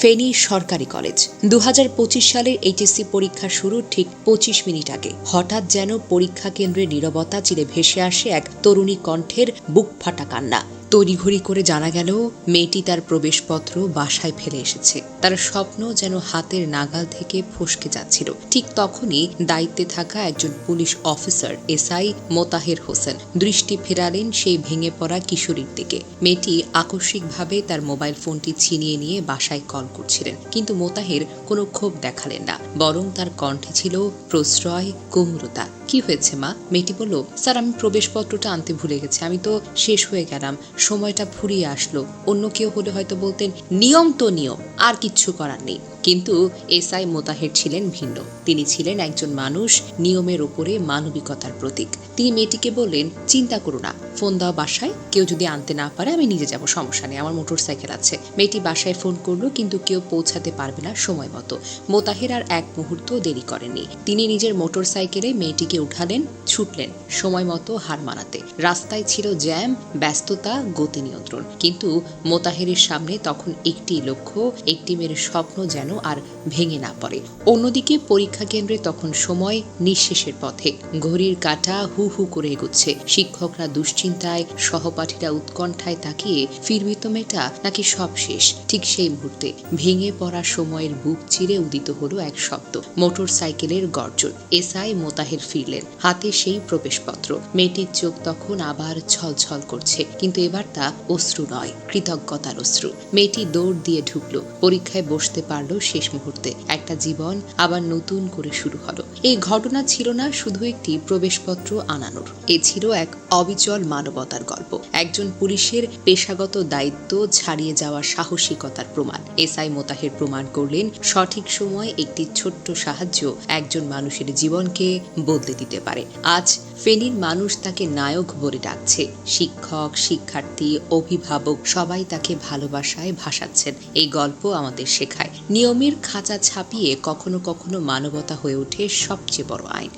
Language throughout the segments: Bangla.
ফেনী সরকারি কলেজ। দু হাজার পঁচিশ সালের এইচএসসি পরীক্ষা শুরুর ঠিক পঁচিশ মিনিট আগে। হঠাৎ যেন পরীক্ষা কেন্দ্রে নিরবতা চিরে ভেসে আসে এক তরুণী কণ্ঠের বুক ফাটা কান্না। তড়িঘড়ি করে জানা গেল, মেয়েটি তার প্রবেশপত্র বাসায় ফেলে এসেছে। তার স্বপ্ন যেন হাতের নাগাল থেকে ফসকে যাচ্ছিল। ঠিক তখনই দায়িত্বে থাকা একজন police officer, S I Motaher Hossain, দৃষ্টি ফেরালেন সেই ভেঙে পড়া কিশোরীর দিকে। মেয়েটি আকস্মিকভাবে তার মোবাইল ফোনটি ছিনিয়ে নিয়ে বাসায় কল করছিলেন, কিন্তু মোতাহের কোনো ক্ষোভ দেখালেন না, বরং তার কণ্ঠে ছিল প্রশ্রয়, কুমরতা। কি হয়েছে, মা? মেয়েটি বলল, স্যার, আমি প্রবেশপত্রটা আনতে ভুলে গেছি। আমি তো শেষ হয়ে গেলাম। সময়টা ফুরিয়ে আসলো। অন্য কেউ হলে হয়তো বলতেন, নিয়ম তো নিয়ম, আর কিচ্ছু করার নেই। কিন্তু এসআই মোতাহের ছিলেন ভিন্ন। তিনি ছিলেন একজন মানুষ নিয়মের ওপরে মানবিকতার প্রতীক। তিনি মেয়েটিকে বললেন, চিন্তা করো না, ফোন দাও বাসায়, কেউ যদি আনতে না পারে আমি নিজে যাব, সমস্যা নেই, আমার মোটর সাইকেল আছে। মেয়েটি বাসায় ফোন করল, কিন্তু কেউ পৌঁছাতে পারবে না সময় মতো। মোতাহের আর এক মুহূর্ত দেরি করেননি। তিনি নিজের মোটর সাইকেলে মেয়েটিকে উঠালেন, ছুটলেন সময় মতো হার মানাতে। রাস্তায় ছিল জ্যাম, ব্যস্ততা, গতি নিয়ন্ত্রণ। কিন্তু মোতাহেরের সামনে তখন একটি লক্ষ্য, একটি মেয়ের স্বপ্ন যেন আর ভেঙে না পড়ে। অন্যদিকে পরীক্ষা কেন্দ্রে তখন সময় নিঃশেষের পথে। ঘড়ির কাটা হু হু করে এগুচ্ছে। শিক্ষকরা দুশ্চিন্তায়, সহপাঠীরা উৎকণ্ঠায় তাকিয়ে ফিরবি তো মেয়েটা নাকি সব শেষ? ঠিক সেই মুহূর্তে ভেঙে পড়া সময়ের বুক চিরে উদিত হলো এক শব্দ। মোটর সাইকেলের গর্জন। এসআই মোতাহের ফিরলেন। হাতে সেই প্রবেশপত্র। মেয়েটির চোখ তখন আবার ছলছল করছে। কিন্তু এবার তা অশ্রু নয়, কৃতজ্ঞতার অশ্রু। মেয়েটি দৌড় দিয়ে ঢুকলো। পরীক্ষায় বসতে পারল শেষ মুহূর্তে একটা জীবন আবার নতুন করে শুরু হলো। এই ঘটনা ছিল না শুধু একটি প্রবেশপত্র আনানোর। এ ছিল এক অবিচল মানবতার গল্প। একজন পুলিশের পেশাগত দায়িত্ব ছাড়িয়ে যাওয়ার সাহসিকতার প্রমাণ। এসআই মোতাহের প্রমাণ করলেন, সঠিক সময় একটি ছোট্ট সাহায্য একজন মানুষের জীবনকে বদলে দিতে পারে। আজ ফেনীর মানুষ তাকে নায়ক বলে ডাকছে। শিক্ষক, শিক্ষার্থী, অভিভাবক সবাই তাকে ভালোবাসায় ভাসাচ্ছেন। এই গল্প আমাদের শেখায়। নিয়মের খাঁচা ছাপিয়ে কখনো কখনো মানবতা হয়ে ওঠে সবচেয়ে বড় আইন।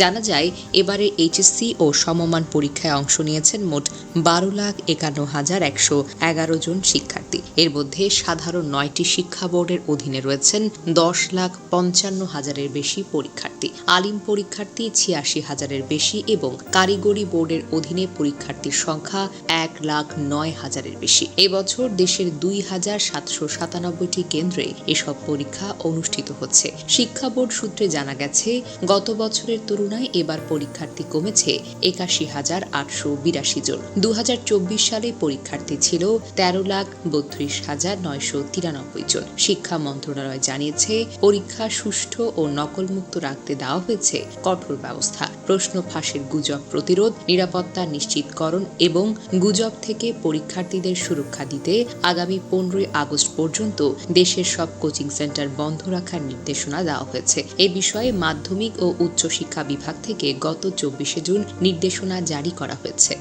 জানা যায়, এবারে এইচএসসি ও সমমান পরীক্ষায় অংশ নিয়েছেন মোট বারো লাখ একান্ন হাজার একশো এগারো জন শিক্ষার্থী। এর মধ্যে সাধারণ নয়টি শিক্ষা বোর্ডের অধীনে রয়েছেন দশ লাখ পঞ্চান্ন হাজারের বেশি পরীক্ষার্থী। আলিম পরীক্ষার্থী ছিয়াশি হাজারের বেশি এবং কারিগরি বোর্ডের অধীনে পরীক্ষার্থীর সংখ্যা এক লাখ নয় হাজারের বেশি। এবছর দেশের দুই হাজার সাতশো সাতানব্বইটি কেন্দ্রে এসব পরীক্ষা অনুষ্ঠিত হচ্ছে। শিক্ষা বোর্ড সূত্রে জানা গেছে, গত বছরের তুলনায় এবার পরীক্ষার্থী কমেছে একাশি হাজার আটশো বিরাশি জন। দু হাজার চব্বিশ সালে পরীক্ষার্থী ছিল তেরো লাখ বত্রিশ হাজার নয়শো তিরানব্বই জন। শিক্ষা মন্ত্রণালয় জানিয়েছে, পরীক্ষা সুষ্ঠু ও নকলমুক্ত রাখতে দেওয়া হয়েছে কঠোর ব্যবস্থা। প্রশ্ন ফাঁসের গুজব প্রতিরোধ, নিরাপত্তা নিশ্চিতকরণ এবং গুজব থেকে পরীক্ষার্থীদের সুরক্ষা দিতে আগামী পনেরোই আগস্ট পর্যন্ত দেশের সব কোচিং সেন্টার বন্ধ রাখার নির্দেশনা দেওয়া হয়েছে। এ বিষয়ে মাধ্যমিক ও উচ্চশিক্ষা বিভাগ থেকে গত চব্বিশে জুন নির্দেশনা জারি করা হয়েছে।